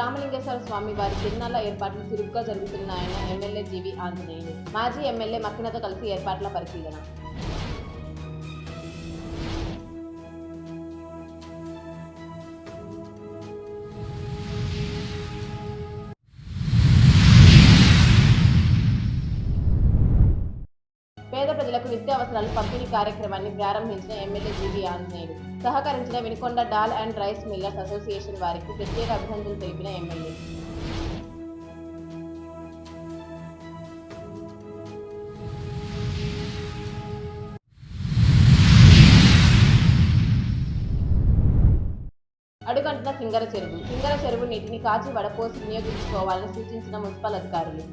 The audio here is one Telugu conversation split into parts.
రామలింగేశ్వర స్వామి వారి తిరునాళ్ళ ఏర్పాట్లు చురుగ్గా జరుగుతున్నాయన్న ఎమ్మెల్యే జీవి ఆంజనేయులు. మాజీ ఎమ్మెల్యే మక్కినతో కలిసి ఏర్పాట్ల పరిశీలన. నిత్యావసరాలు పంపిణీ కార్యక్రమాన్ని ప్రారంభించిన ఎమ్మెల్యే జీవీ ఆంజనేయుడు సహకరించిన Vinukonda dal and rice millers association వారికి ప్రత్యేక అభినందనలు తెలిపిన ఎమ్మెల్యే. అడుగంటున్న సింగర చెరువు. సింగర చెరువు నీటిని కాచి వడపోసి వినియోగించుకోవాలని సూచించిన మున్సిపల్ అధికారులు.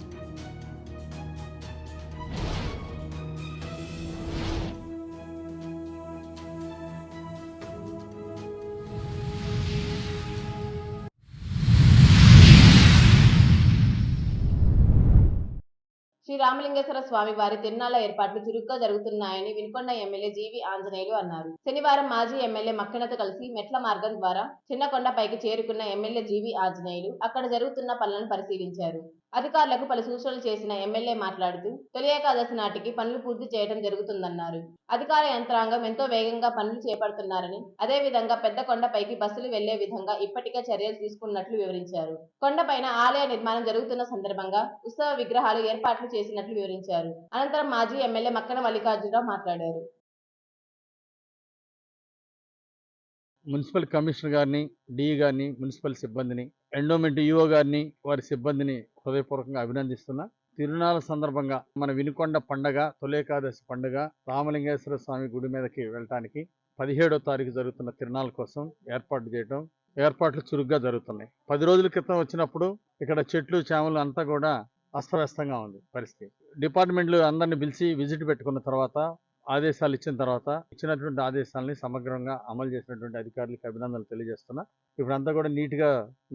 రామలింగేశ్వర స్వామి వారి తిరునాళ్ళ ఏర్పాట్లు చురుగ్గా జరుగుతున్నాయని వినుకొండ ఎమ్మెల్యే జీవి ఆంజనేయులు అన్నారు. శనివారం మాజీ ఎమ్మెల్యే మక్కినతో కలిసి మెట్ల మార్గం ద్వారా చిన్నకొండపైకి చేరుకున్న ఎమ్మెల్యే జీవి ఆంజనేయులు అక్కడ జరుగుతున్న పనులను పరిశీలించారు. అధికారులకు పలు సూచనలు చేసిన ఎమ్మెల్యే మాట్లాడుతూ తొలి ఏకాదశి నాటికి పనులు పూర్తి చేయడం జరుగుతుందన్నారు. అధికార యంత్రాంగం ఎంతో వేగంగా పనులు చేపడుతున్నారని అదే విధంగా పెద్ద కొండపైకి బస్సులు వెళ్ళే విధంగా ఇప్పటికే చర్యలు తీసుకున్నట్లు వివరించారు. కొండపైన ఆలయ నిర్మాణం జరుగుతున్న సందర్భంగా ఉత్సవ విగ్రహాలు ఏర్పాట్లు చేసినట్లు వివరించారు. అనంతరం మాజీ ఎమ్మెల్యే మక్కన మల్లికార్జునరావు మాట్లాడారు. మున్సిపల్ కమిషనర్ గారిని డిఈ గారిని మున్సిపల్ సిబ్బందిని ఎండోమెంట్ ఈఓ గారిని వారి సిబ్బందిని హృదయపూర్వకంగా అభినందిస్తున్నా. తిరునాళ్ళ సందర్భంగా మన వినుకొండ పండగ తొలేకాదశి పండగ రామలింగేశ్వర స్వామి గుడి మీదకి వెళ్ళటానికి పదిహేడో తారీఖు జరుగుతున్న తిరునాళ్ళ కోసం ఏర్పాటు చేయడం ఏర్పాట్లు చురుగ్గా జరుగుతున్నాయి. పది రోజుల క్రితం వచ్చినప్పుడు ఇక్కడ చెట్లు చేమలు అంతా కూడా అస్తవ్యస్తంగా ఉంది పరిస్థితి. డిపార్ట్మెంట్లు అందరిని పిలిచి విజిట్ పెట్టుకున్న తర్వాత ఆదేశాలు ఇచ్చిన తర్వాత ఇచ్చినటువంటి ఆదేశాలని సమగ్రంగా అమలు చేసినటువంటి అధికారులకు అభినందనలు తెలియజేస్తున్నా. ఇప్పుడంతా కూడా నీట్గా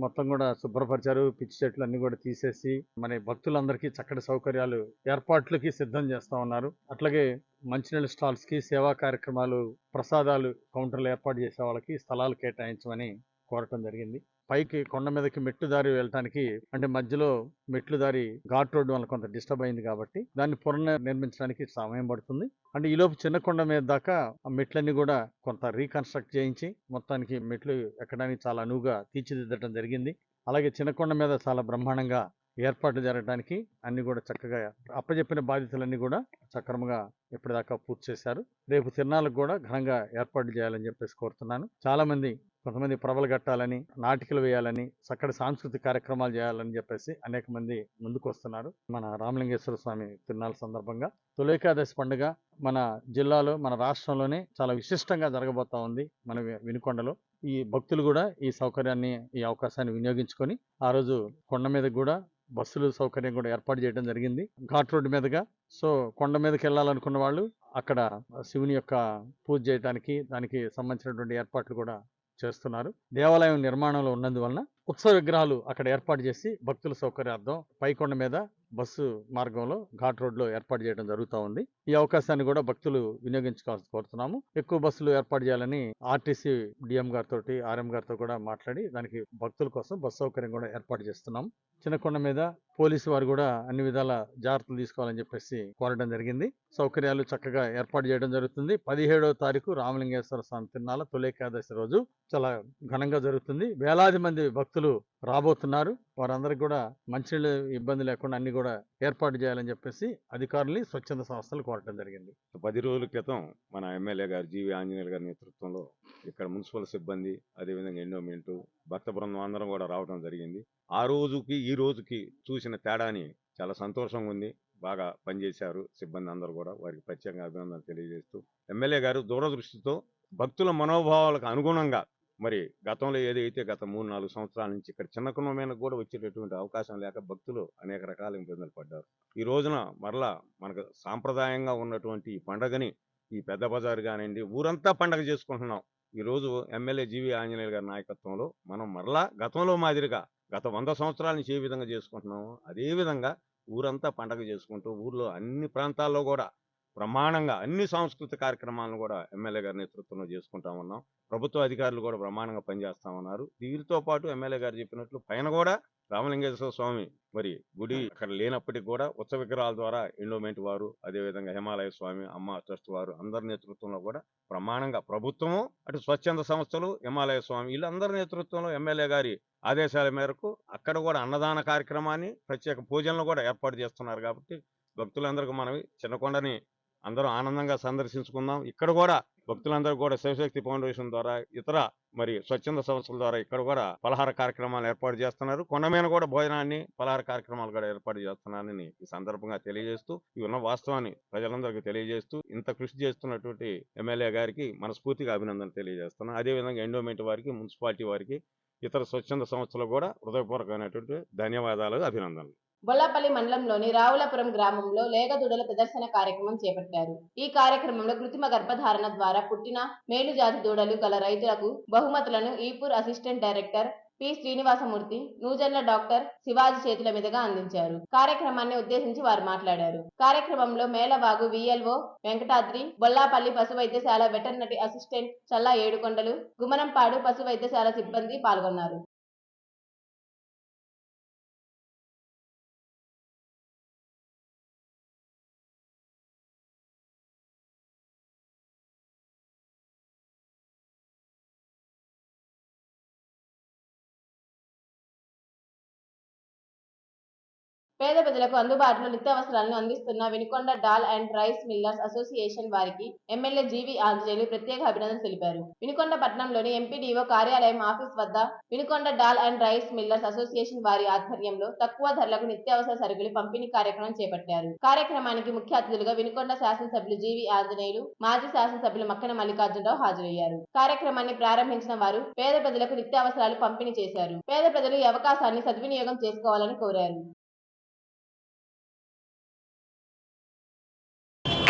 మొత్తం కూడా శుభ్రపరిచారు. పిచ్చి చెట్లు అన్ని కూడా తీసేసి మన భక్తులందరికీ చక్కటి సౌకర్యాలు ఏర్పాట్లకి సిద్ధం చేస్తా ఉన్నారు. అట్లాగే మంచినీళ్ళ స్టాల్స్కి సేవా కార్యక్రమాలు ప్రసాదాలు కౌంటర్లు ఏర్పాటు చేసే వాళ్ళకి స్థలాలు కేటాయించమని కోరటం జరిగింది. పైకి కొండ మీదకి మెట్లు దారి వెళ్ళటానికి అంటే మధ్యలో మెట్లు దారి ఘాట్ రోడ్డు వల్ల కొంత డిస్టర్బ్ అయింది కాబట్టి దాన్ని పునర్ నిర్మించడానికి సమయం పడుతుంది. అంటే ఈలోపు చిన్న కొండ మీద దాకా ఆ మెట్లన్నీ కూడా కొంత రీకన్స్ట్రక్ట్ చేయించి మొత్తానికి మెట్లు ఎక్కడానికి చాలా అనువుగా తీర్చిదిద్దడం జరిగింది. అలాగే చిన్న కొండ మీద చాలా బ్రహ్మాండంగా ఏర్పాట్లు జరగడానికి అన్ని కూడా చక్కగా అప్పచెప్పిన బాధ్యతలన్నీ కూడా సక్రమంగా ఇప్పటిదాకా పూర్తి చేశారు. రేపు తిరునాళ్ళకు కూడా ఘనంగా ఏర్పాటు చేయాలని చెప్పేసి కోరుతున్నాను. చాలామంది కొంతమంది ప్రభలు కట్టాలని నాటికలు వేయాలని చక్కటి సాంస్కృతిక కార్యక్రమాలు చేయాలని చెప్పేసి అనేక మంది ముందుకు వస్తున్నారు. మన రామలింగేశ్వర స్వామి తిరునాళ్ళ సందర్భంగా తొలేకాదశి పండుగ మన జిల్లాలో మన రాష్ట్రంలోనే చాలా విశిష్టంగా జరగబోతా ఉంది మన వినుకొండలో. ఈ భక్తులు కూడా ఈ సౌకర్యాన్ని ఈ అవకాశాన్ని వినియోగించుకొని ఆ రోజు కొండ మీద కూడా బస్సులు సౌకర్యం కూడా ఏర్పాటు చేయడం జరిగింది. ఘాట్ రోడ్డు మీదుగా. సో కొండ మీదకి వెళ్ళాలనుకున్న వాళ్ళు అక్కడ శివుని యొక్క పూజ చేయడానికి దానికి సంబంధించినటువంటి ఏర్పాట్లు కూడా చేస్తున్నారు. దేవాలయం నిర్మాణంలో ఉన్నందువలన ఉత్సవ విగ్రహాలు అక్కడ ఏర్పాటు చేసి భక్తుల సౌకర్యార్థం పైకొండ మీద బస్సు మార్గంలో ఘాట్ రోడ్లో ఏర్పాటు చేయడం జరుగుతూ ఉంది. ఈ అవకాశాన్ని కూడా భక్తులు వినియోగించుకోవాల్సి కోరుతున్నాము. ఎక్కువ బస్సులు ఏర్పాటు చేయాలని ఆర్టీసీ డిఎం గారితో ఆర్ఎం గారితో కూడా మాట్లాడి దానికి భక్తుల కోసం బస్సు సౌకర్యం కూడా ఏర్పాటు చేస్తున్నాం. చిన్నకొండ మీద పోలీసు వారు కూడా అన్ని విధాల జాగ్రత్తలు తీసుకోవాలని చెప్పేసి కోరడం జరిగింది. సౌకర్యాలు చక్కగా ఏర్పాటు చేయడం జరుగుతుంది. పదిహేడవ తారీఖు రామలింగేశ్వర స్వామి తిరునాళ్ళ తొలేకాదశి రోజు చాలా ఘనంగా జరుగుతుంది. వేలాది మంది భక్తులు రాబోతున్నారు. వారందరికి కూడా మంచినీళ్ళు ఇబ్బంది లేకుండా అన్ని కూడా ఏర్పాటు చేయాలని చెప్పేసి అధికారుల్ని స్వచ్ఛంద సంస్థలు కోరటం జరిగింది. పది రోజుల క్రితం మన ఎమ్మెల్యే గారు జీవి ఆంజనేయులు గారి నేతృత్వంలో ఇక్కడ మున్సిపల్ సిబ్బంది అదేవిధంగా ఎండోమెంట్ భక్త బృందం అందరం కూడా రావడం జరిగింది. ఆ రోజుకి ఈ రోజుకి చూసిన తేడాని చాలా సంతోషంగా ఉంది. బాగా పనిచేశారు సిబ్బంది అందరూ కూడా. వారికి ప్రత్యేకంగా అభినందనలు తెలియజేస్తూ ఎమ్మెల్యే గారు దూరదృష్టితో భక్తుల మనోభావాలకు అనుగుణంగా మరి గతంలో ఏదైతే గత మూడు నాలుగు సంవత్సరాల నుంచి ఇక్కడ చిన్న కుటుంబమైన కూడా వచ్చేటటువంటి అవకాశం లేక భక్తులు అనేక రకాల ఇబ్బందులు పడ్డారు. ఈ రోజున మరలా మనకు సాంప్రదాయంగా ఉన్నటువంటి ఈ పండగని ఈ పెద్ద బజారు కానివ్వండి ఊరంతా పండగ చేసుకుంటున్నాం. ఈ రోజు ఎమ్మెల్యే జీవి ఆంజనేయులు గారి నాయకత్వంలో మనం మరలా గతంలో మాదిరిగా గత వంద సంవత్సరాల నుంచి ఏ విధంగా చేసుకుంటున్నామో అదే విధంగా ఊరంతా పండగ చేసుకుంటూ ఊర్లో అన్ని ప్రాంతాల్లో కూడా బ్రహ్మాండంగా అన్ని సాంస్కృతిక కార్యక్రమాలను కూడా ఎమ్మెల్యే గారి నేతృత్వంలో చేసుకుంటా ఉన్నాం. ప్రభుత్వ అధికారులు కూడా బ్రహ్మాండంగా పనిచేస్తా ఉన్నారు. వీరితో పాటు ఎమ్మెల్యే గారు చెప్పినట్లు పైన కూడా రామలింగేశ్వర స్వామి మరి గుడి అక్కడ లేనప్పటికీ కూడా ఉత్సవ విగ్రహాల ద్వారా ఎండోమెంట్ వారు అదేవిధంగా హిమాలయ స్వామి అమ్మ ట్రస్ట్ వారు అందరి నేతృత్వంలో కూడా ప్రమాణంగా ప్రభుత్వము అటు స్వచ్ఛంద సంస్థలు హిమాలయ స్వామి వీళ్ళందరి నేతృత్వంలో ఎమ్మెల్యే గారి ఆదేశాల మేరకు అక్కడ కూడా అన్నదాన కార్యక్రమాన్ని ప్రత్యేక పూజలను కూడా ఏర్పాటు చేస్తున్నారు కాబట్టి భక్తులందరికీ మనవి. చిన్నకొండని అందరూ ఆనందంగా సందర్శించుకుందాం. ఇక్కడ కూడా భక్తులందరూ కూడా శివశక్తి ఫౌండేషన్ ద్వారా ఇతర మరి స్వచ్ఛంద సంస్థల ద్వారా ఇక్కడ కూడా పలహార కార్యక్రమాలు ఏర్పాటు చేస్తున్నారు. కొండమైన కూడా భోజనాన్ని పలహార కార్యక్రమాలు కూడా ఏర్పాటు చేస్తున్నారని ఈ సందర్భంగా తెలియజేస్తూ ఈ ఉన్న వాస్తవాన్ని ప్రజలందరికీ తెలియజేస్తూ ఇంత కృషి చేస్తున్నటువంటి ఎమ్మెల్యే గారికి మనస్ఫూర్తిగా అభినందన తెలియజేస్తున్నాను అదేవిధంగా ఎండోమెంట్ వారికి మున్సిపాలిటీ వారికి ఇతర స్వచ్ఛంద సంస్థలు కూడా హృదయపూర్వకమైనటువంటి ధన్యవాదాలు అభినందనలు. బొల్లపల్లి మండలంలోని రావులపురం గ్రామంలో లేగదూడల ప్రదర్శన కార్యక్రమం చేపట్టారు. ఈ కార్యక్రమంలో కృత్రిమ గర్భధారణ ద్వారా పుట్టిన మేలుజాతి దూడలు గల రైతులకు బహుమతులను Ipur assistant director P. Srinivasamurthy నూజన్ల doctor Shivaji చేతుల మీదుగా అందించారు. కార్యక్రమాన్ని ఉద్దేశించి వారు మాట్లాడారు. కార్యక్రమంలో మేలవాగు విఎల్ఓ వెంకటాద్రి బొల్లాపల్లి పశు వైద్యశాల వెటర్నరీ అసిస్టెంట్ చల్లా ఏడుకొండలు గుమనంపాడు పశు వైద్యశాల సిబ్బంది పాల్గొన్నారు. పేద ప్రజలకు అందుబాటులో నిత్యావసరాలను అందిస్తున్న Vinukonda dal and rice millers association వారికి ఎమ్మెల్యే జీవి ఆంజనేయులు ప్రత్యేక అభినందనలు తెలిపారు. వినుకొండ పట్టణంలోని ఎంపీడీఓ కార్యాలయం ఆఫీస్ వద్ద Vinukonda dal and rice millers association వారి ఆధ్వర్యంలో తక్కువ ధరలకు నిత్యావసర సరుకులు పంపిణీ కార్యక్రమం చేపట్టారు. కార్యక్రమానికి ముఖ్య అతిథులుగా వినుకొండ శాసనసభ్యులు జీవి ఆంజనేయులు మాజీ శాసనసభ్యులు మక్కన మల్లికార్జునరావు హాజరయ్యారు. కార్యక్రమాన్ని ప్రారంభించిన వారు పేద ప్రజలకు నిత్యావసరాలు పంపిణీ చేశారు. పేద ప్రజలు ఈ అవకాశాన్ని సద్వినియోగం చేసుకోవాలని కోరారు.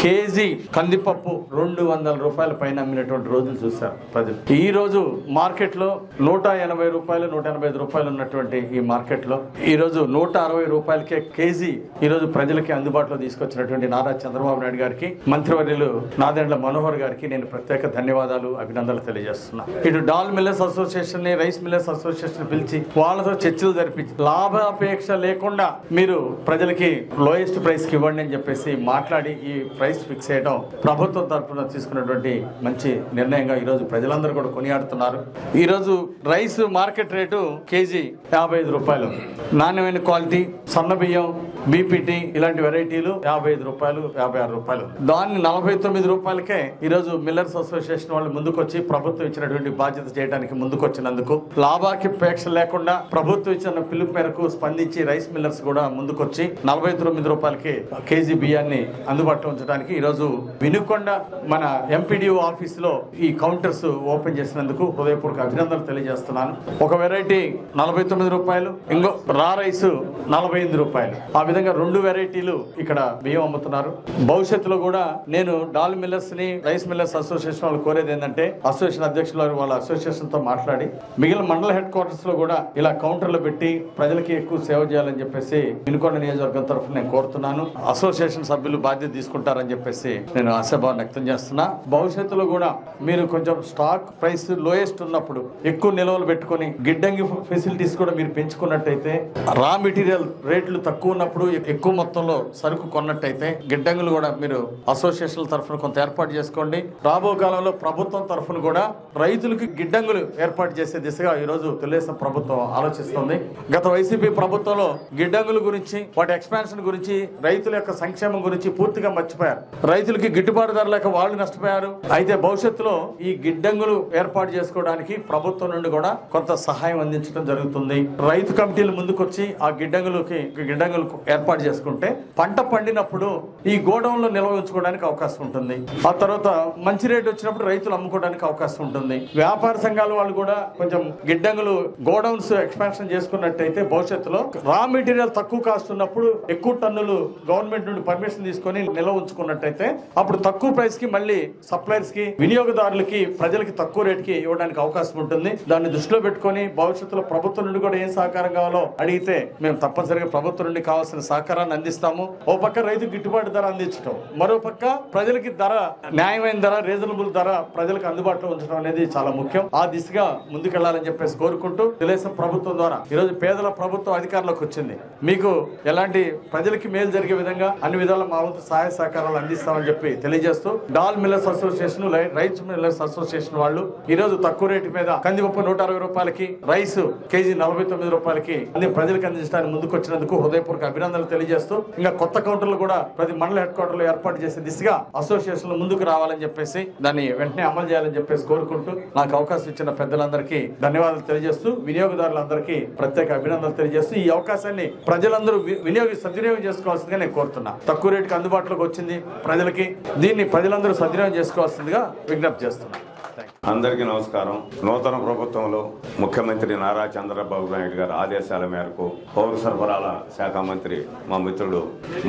కేజీ కందిపప్పు రెండు వందల రూపాయల పైన అమ్మినటువంటి రోజులు చూశారు ప్రజలు. ఈ రోజు మార్కెట్లో నూట ఎనభై రూపాయలు నూట ఎనభై ఐదు రూపాయలు ఉన్నటువంటి ఈ మార్కెట్లో ఈ రోజు నూట అరవై రూపాయలకే కేజీ ఈ రోజు ప్రజలకి అందుబాటులో తీసుకొచ్చినటువంటి నారా చంద్రబాబు నాయుడు గారికి మంత్రివర్యులు నాదెండ్ల మనోహర్ గారికి నేను ప్రత్యేక ధన్యవాదాలు అభినందనలు తెలియజేస్తున్నా. ఇటు డాల్ మిల్లర్స్ అసోసియేషన్ని రైస్ మిల్లర్స్ అసోసియేషన్ పిలిచి వాళ్ళతో చర్చలు జరిపించి లాభాపేక్ష లేకుండా మీరు ప్రజలకి లోయెస్ట్ ప్రైస్కి ఇవ్వండి అని చెప్పేసి మాట్లాడి ఈ ప్రైస్ ఫిక్స్ చేయడం ప్రభుత్వం తరఫున తీసుకున్నటువంటి మంచి నిర్ణయంగా ఈరోజు ప్రజలందరూ కూడా కొనియాడుతున్నారు. ఈరోజు రైస్ మార్కెట్ రేటు కేజీ యాభై ఐదు రూపాయలు. నాణ్యమైన క్వాలిటీ సన్న బియ్యం బీపీటీ ఇలాంటి వెరైటీలు యాభై ఐదు రూపాయలు యాభై ఆరు రూపాయలు. దాన్ని నలభై తొమ్మిది రూపాయలకే ఈరోజు మిల్లర్స్ అసోసియేషన్ వాళ్ళు ముందుకొచ్చి ప్రభుత్వం ఇచ్చినటువంటి బాధ్యత చేయడానికి ముందుకొచ్చినందుకు లాభాకి పేక్ష లేకుండా ప్రభుత్వం ఇచ్చిన పిలుపు మేరకు స్పందించి రైస్ మిల్లర్స్ కూడా ముందుకొచ్చి నలభై తొమ్మిది రూపాయలకి కేజీ బియ్యాన్ని అందుబాటులో ఉంచడానికి ఈరోజు వినుకొండ మన ఎంపీడీఓ ఆఫీస్లో ఈ కౌంటర్స్ ఓపెన్ చేసినందుకు హృదయపూర్వక అభినందనలు తెలియజేస్తున్నాను. ఒక వెరైటీ నలభై తొమ్మిది రూపాయలు ఇంకో రా రైస్ నలభై ఎనిమిది రూపాయలు. ఆ విధంగా రెండు వెరైటీలు ఇక్కడ బియ్యం అమ్ముతున్నారు. భవిష్యత్తులో కూడా నేను డాల్ మిల్లర్స్ని రైస్ మిల్లర్స్ అసోసియేషన్ వాళ్ళు కోరేది ఏంటంటే అసోసియేషన్ అధ్యక్షులు వాళ్ళ అసోసియేషన్తో మాట్లాడి మిగిలిన మండల హెడ్ క్వార్టర్స్లో కూడా ఇలా కౌంటర్లు పెట్టి ప్రజలకి ఎక్కువ సేవ చేయాలని చెప్పేసి వినుకొండ నియోజకవర్గం తరఫున నేను కోరుతున్నాను. అసోసియేషన్ సభ్యులు బాధ్యత తీసుకుంటారని చెప్పేసి నేను ఆశాభావం వ్యక్తం చేస్తున్నా. భవిష్యత్తులో కూడా మీరు కొంచెం స్టాక్ ప్రైస్ లోయెస్ట్ ఉన్నప్పుడు ఎక్కువ నిల్వలు పెట్టుకొని గిడ్డంగి ఫెసిలిటీస్ కూడా మీరు పెంచుకున్నట్టయితే రా మెటీరియల్ రేట్లు తక్కువ ఉన్నప్పుడు ఎక్కువ మొత్తంలో సరుకు కొన్నట్టయితే గిడ్డంగులు కూడా మీరు అసోసియేషన్ తరఫున కొంత ఏర్పాటు చేసుకోండి. రాబో కాలంలో ప్రభుత్వం తరఫున కూడా రైతులకు గిడ్డంగులు ఏర్పాటు చేసే దిశగా ఈరోజు తెలుగుదేశం ప్రభుత్వం ఆలోచిస్తుంది. గత వైసీపీ ప్రభుత్వంలో గిడ్డంగుల గురించి వాటి ఎక్స్పాన్షన్ గురించి రైతుల యొక్క సంక్షేమం గురించి పూర్తిగా మర్చిపోయారు. రైతులకి గిట్టుబాటు ధర లేక వాళ్ళు నష్టపోయారు. అయితే భవిష్యత్తులో ఈ గిడ్డంగులు ఏర్పాటు చేసుకోవడానికి ప్రభుత్వం నుండి కూడా కొంత సహాయం అందించడం జరుగుతుంది. రైతు కమిటీలు ముందుకొచ్చి ఆ గిడ్డంగులకి గిడ్డంగులు ఏర్పాటు చేసుకుంటే పంట పండినప్పుడు ఈ గోడౌన్లో నిల్వ ఉంచుకోవడానికి అవకాశం ఉంటుంది. ఆ తర్వాత మంచి రేట్ వచ్చినప్పుడు రైతులు అమ్ముకోవడానికి అవకాశం ఉంటుంది. వ్యాపార సంఘాల వాళ్ళు కూడా కొంచెం గిడ్డంగులు గోడౌన్స్ ఎక్స్పాన్షన్ చేసుకున్నట్టయితే భవిష్యత్తులో రా మెటీరియల్ తక్కువ కాస్ట్ ఉన్నప్పుడు ఎక్కువ టన్నులు గవర్నమెంట్ నుండి పర్మిషన్ తీసుకొని నిల్వ ఉంచుకున్నట్టయితే అప్పుడు తక్కువ ప్రైస్కి మళ్ళీ సప్లైర్స్కి వినియోగదారులకి ప్రజలకి తక్కువ రేట్కి ఇవ్వడానికి అవకాశం ఉంటుంది. దాన్ని దృష్టిలో పెట్టుకొని భవిష్యత్తులో ప్రభుత్వం నుండి కూడా ఏం సహకారం కావాలో అడిగితే మేము తప్పనిసరిగా ప్రభుత్వం నుండి కావాల్సిన కావాల్సిన సహకారాన్ని అందిస్తాము. ఓ పక్క రైతు గిట్టుబాటు ధర అందించడం మరో పక్క ప్రజలకి ధర న్యాయమైన ధర రీజనబుల్ ధర ప్రజలకు అందుబాటులో ఉంచడం అనేది చాలా ముఖ్యం. ఆ దిశగా ముందుకెళ్ళాలని చెప్పేసి కోరుకుంటూ తెలుగుదేశం ప్రభుత్వం ద్వారా ఈరోజు పేదల ప్రభుత్వం అధికారంలోకి వచ్చింది. మీకు ఎలాంటి ప్రజలకి మేలు జరిగే విధంగా అన్ని విధాల మా వంతు సహాయ సహకారాలు అందిస్తామని చెప్పి తెలియజేస్తూ dal millers association rice millers association వాళ్ళు ఈ రోజు తక్కువ రేటు మీద కందిపప్పు నూట అరవై రూపాయలకి రైస్ కేజీ నలభై తొమ్మిది రూపాయలకి అన్ని ప్రజలకు అందించడానికి ముందుకు వచ్చినందుకు హృదయపూర్వక అభినందనలు తెలియజేస్తూ ఇంకా కొత్త కౌంటర్లు కూడా ప్రతి మండల హెడ్ క్వార్టర్లో ఏర్పాటు చేసే దిశగా అసోసియేషన్లు ముందుకు రావాలని చెప్పేసి దాన్ని వెంటనే అమలు చేయాలని చెప్పేసి కోరుకుంటూ నాకు అవకాశం ఇచ్చిన పెద్దలందరికీ ధన్యవాదాలు తెలియజేస్తూ వినియోగదారులందరికీ ప్రత్యేక అభినందనలు తెలియజేస్తూ ఈ అవకాశాన్ని ప్రజలందరూ వి- వినియోగ సద్వినియోగం చేసుకోవాల్సిందిగా నేను కోరుతున్నా. తక్కువ రేటుకి అందుబాటులోకి వచ్చింది ప్రజలకి దీన్ని ప్రజలందరూ సద్వినియోగం చేసుకోవాల్సిందిగా విజ్ఞప్తి చేస్తున్నాను అందరికీ నమస్కారం. నూతన ప్రభుత్వంలో ముఖ్యమంత్రి నారా చంద్రబాబు నాయుడు గారి ఆదేశాల మేరకు పౌర సరఫరాల శాఖ మంత్రి మా మిత్రుడు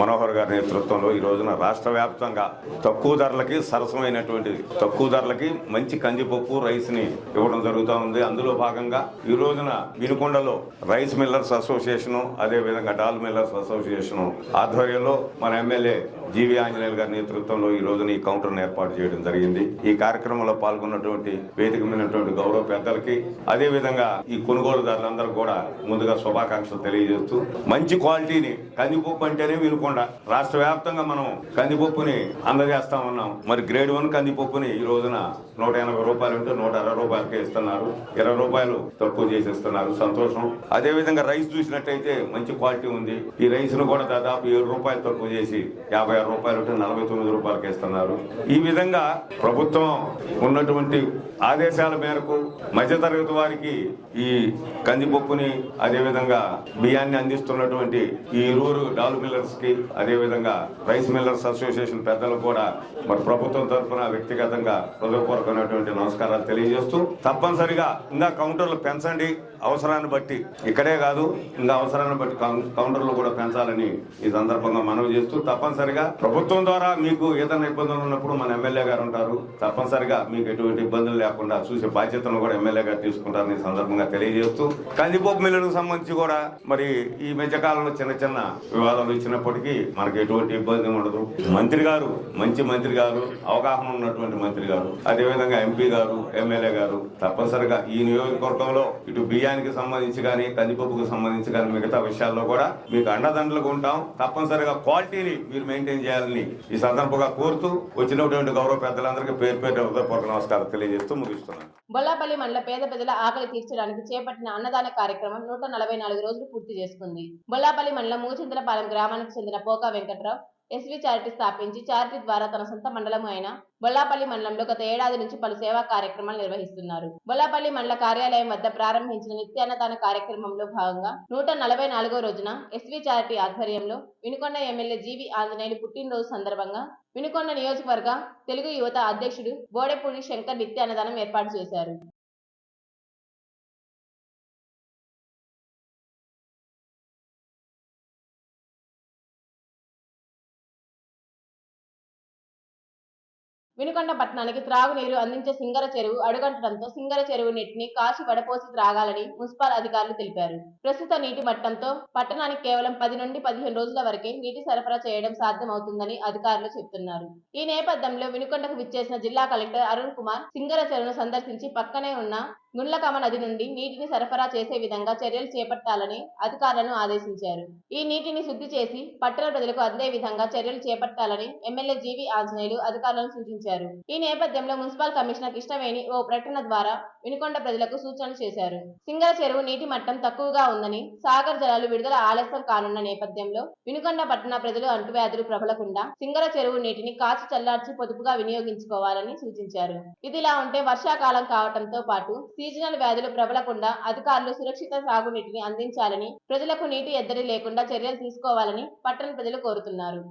మనోహర్ గారి నేతృత్వంలో ఈ రోజున రాష్ట్ర వ్యాప్తంగా తక్కువ ధరలకి సరసమైనటువంటి తక్కువ ధరలకి మంచి కందిపప్పు రైస్ని ఇవ్వడం జరుగుతూ ఉంది. అందులో భాగంగా ఈ రోజున వినుకొండలో రైస్ మిల్లర్స్ అసోసియేషన్ అదే విధంగా డాల్ మిల్లర్స్ అసోసియేషన్ ఆధ్వర్యంలో మన ఎమ్మెల్యే జీవి ఆంజనేయులు గారి నేతృత్వంలో ఈ రోజున ఈ కౌంటర్ను ఏర్పాటు చేయడం జరిగింది. ఈ కార్యక్రమంలో పాల్గొన్నటువంటి వేదిక మీదటువంటి గౌరవ పెద్దలకి అదేవిధంగా ఈ కొనుగోలుదారులందరూ కూడా ముందుగా శుభాకాంక్షలు తెలియజేస్తూ మంచి క్వాలిటీని కందిపప్పు అంటేనే వినకుండా. రాష్ట్ర వ్యాప్తంగా మనం కందిపప్పుని అందజేస్తా ఉన్నాం. మరి గ్రేడ్ వన్ కందిపప్పుని ఈ రోజున నూట ఎనభై రూపాయలు ఉంటే నూట అరవై రూపాయలకే ఇస్తున్నారు. ఇరవై రూపాయలు తక్కువ చేసి ఇస్తున్నారు సంతోషం. అదే విధంగా రైస్ చూసినట్టయితే మంచి క్వాలిటీ ఉంది. ఈ రైస్ను కూడా దాదాపు ఏడు రూపాయలు తక్కువ చేసి యాభై ఆరు రూపాయలు ఉంటే నలభై తొమ్మిది రూపాయలకి ఇస్తున్నారు. ఈ విధంగా ప్రభుత్వం ఉన్నటువంటి ఆదేశాల మేరకు మధ్యతరగతి వారికి ఈ కందిపప్పుని అదే విధంగా బియ్యాన్ని అందిస్తున్నటువంటి ఈ ఇరువురు డాల్ మిల్లర్స్కి అదే విధంగా రైస్ మిల్లర్స్ అసోసియేషన్ పెద్దలు కూడా మరి ప్రభుత్వం తరఫున వ్యక్తిగతంగా హృదయపూర్వకమైనటువంటి నమస్కారాలు తెలియజేస్తూ తప్పనిసరిగా ఇంకా కౌంటర్లు పెంచండి. అవసరాన్ని బట్టి ఇక్కడే కాదు ఇంకా అవసరాన్ని బట్టి కౌంటర్లు కూడా పెంచాలని ఈ సందర్భంగా మనవి చేస్తూ తప్పనిసరిగా ప్రభుత్వం ద్వారా మీకు ఏదైనా ఇబ్బందులు ఉన్నప్పుడు మన ఎమ్మెల్యే గారు ఉంటారు. తప్పనిసరిగా మీకు ఎటువంటి ఇబ్బందులు లేకుండా చూసే బాధ్యతను కూడా ఎమ్మెల్యే గారు తీసుకుంటారని సందర్భంగా తెలియజేస్తూ కందిపోపు మిల్లులకు సంబంధించి కూడా మరి ఈ మధ్యకాలంలో చిన్న చిన్న వివాదాలు ఇచ్చినప్పటికీ మనకి ఎటువంటి ఇబ్బంది ఉండదు. మంత్రి గారు మంచి మంత్రి గారు అవగాహన ఉన్నటువంటి మంత్రి గారు అదేవిధంగా ఎంపీ గారు ఎమ్మెల్యే గారు తప్పనిసరిగా ఈ నియోజకవర్గంలో ఇటు బియ్యానికి సంబంధించి కానీ కందిపప్పుకు సంబంధించి కానీ మిగతా విషయాల్లో కూడా మీకు అండదండలుగా ఉంటాం. తప్పనిసరిగా క్వాలిటీని మీరు మెయింటైన్ చేయాలని ఈ సందర్భంగా కోరుతూ వచ్చినటువంటి గౌరవ పెద్దలందరికీ పేరు పేరు హృదయపూర్వక నమస్కారం తెలియజేస్తూ ముగిస్తున్నాను. బొల్లాపల్లి మండల పేద ప్రజల ఆకలి తీర్చడానికి చేపట్టిన అన్నదాన కార్యక్రమం నూట నలభై నాలుగు రోజులు పూర్తి చేసుకుంది. బొల్లాపల్లి మండలం మూచింతలపాలెం గ్రామానికి చెందిన Poka Venkatrao S V charity స్థాపించి చారిటీ ద్వారా తన సొంత మండలం అయిన బొల్లాపల్లి మండలంలో గత ఏడాది నుంచి పలు సేవా కార్యక్రమాలు నిర్వహిస్తున్నారు. బొల్లాపల్లి మండల కార్యాలయం వద్ద ప్రారంభించిన నిత్యాన్నదాన కార్యక్రమంలో భాగంగా నూట నలభై నాలుగో రోజున ఎస్వి చారిటీ ఆధ్వర్యంలో వినుకొండ ఎమ్మెల్యే జీవి ఆంజనేయులు పుట్టినరోజు సందర్భంగా వినుకొండ నియోజకవర్గ తెలుగు యువత అధ్యక్షుడు బోడెపూడి శంకర్ నిత్యాన్నదానం ఏర్పాటు చేశారు. వినుకొండ పట్టణానికి త్రాగునీరు అందించే సింగర చెరువు అడుగంటడంతో సింగర చెరువు నీటిని కాశీ వడపోసి త్రాగాలని మున్సిపల్ అధికారులు తెలిపారు. ప్రస్తుత నీటి మట్టంతో పట్టణానికి కేవలం పది నుండి పదిహేను రోజుల వరకే నీటి సరఫరా చేయడం సాధ్యమవుతుందని అధికారులు చెబుతున్నారు ఈ నేపథ్యంలో వినుకొండకు విచ్చేసిన జిల్లా కలెక్టర్ అరుణ్ కుమార్ సింగర చెరువును సందర్శించి పక్కనే ఉన్న గుండ్లకమ్మ నది నుండి నీటిని సరఫరా చేసే విధంగా చర్యలు చేపట్టాలని అధికారులను ఆదేశించారు. ఈ నీటిని శుద్ధి చేసి పట్టణ ప్రజలకు అందే విధంగా చర్యలు చేపట్టాలని ఎమ్మెల్యే జీవి ఆంజనేయులు అధికారులను సూచించారు. ఈ నేపథ్యంలో మున్సిపల్ కమిషనర్ కృష్ణవేణి ఓ ప్రకటన ద్వారా వినుకొండ ప్రజలకు సూచనలు చేశారు. సింగల చెరువు నీటి మట్టం తక్కువగా ఉందని సాగర్ జలాలు విడుదల ఆలస్యం కానున్న నేపథ్యంలో వినుకొండ పట్టణ ప్రజలు అంటువ్యాధులు ప్రబలకుండా సింగల చెరువు నీటిని కాచి చల్లార్చి పొదుపుగా వినియోగించుకోవాలని సూచించారు. ఇదిలా ఉంటే వర్షాకాలం కావటంతో పాటు సీజనల్ వ్యాధులు ప్రబలకుండా అధికారులు సురక్షిత సాగునీటిని అందించాలని ప్రజలకు నీటి ఎద్దడి లేకుండా చర్యలు తీసుకోవాలని పట్టణ ప్రజలు కోరుతున్నారు.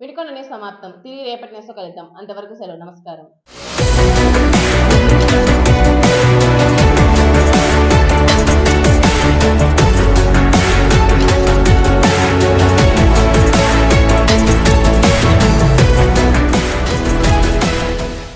వినుకొండ సమాప్తం. తిరిగి రేపటి న్యూస్లో కలుద్దాం. అంతవరకు సెలవు. నమస్కారం.